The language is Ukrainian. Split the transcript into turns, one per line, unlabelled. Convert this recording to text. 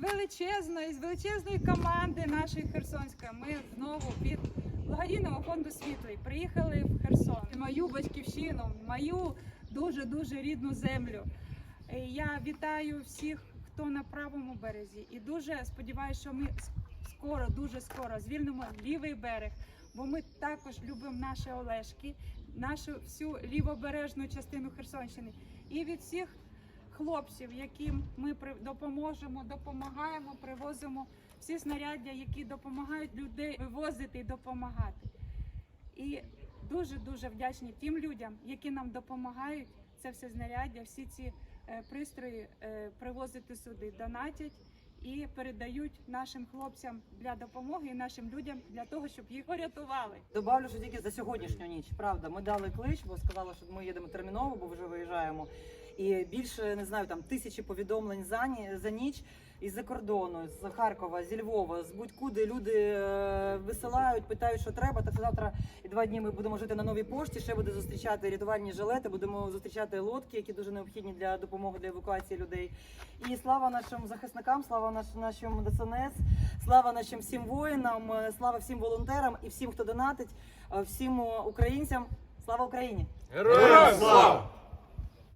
величезної, з величезної команди нашої Херсонської. Ми знову від благодійного фонду світлий приїхали в Херсон, мою батьківщину, мою дуже дуже рідну землю. Е, Я вітаю всіх, хто на правому березі, і дуже сподіваюся, що ми скоро, дуже скоро звільнимо лівий берег, бо ми також любимо наші Олешки, нашу всю лівобережну частину Херсонщини і від всіх хлопців, яким ми допоможемо, допомагаємо, привозимо всі знаряддя, які допомагають людей вивозити і допомагати. І дуже дуже вдячні тим людям, які нам допомагають це все знаряддя, всі ці е, пристрої е, привозити сюди, донатять і передають нашим хлопцям для допомоги і нашим людям для того, щоб їх порятували.
Добавлю, що тільки за сьогоднішню ніч, правда, ми дали клич, бо сказали, що ми їдемо терміново, бо вже виїжджаємо. І більше не знаю, там тисячі повідомлень за ні за ніч із-за кордону, з Харкова, зі Львова, з будь-куди люди е, висилають, питають, що треба. Що завтра і два дні ми будемо жити на новій пошті. Ще буде зустрічати рятувальні жилети, будемо зустрічати лодки, які дуже необхідні для допомоги для евакуації людей. І слава нашим захисникам, слава наш, нашим ДСНС, слава нашим всім воїнам, е, слава всім волонтерам і всім, хто донатить, е, всім українцям. Слава Україні!
Героям слава!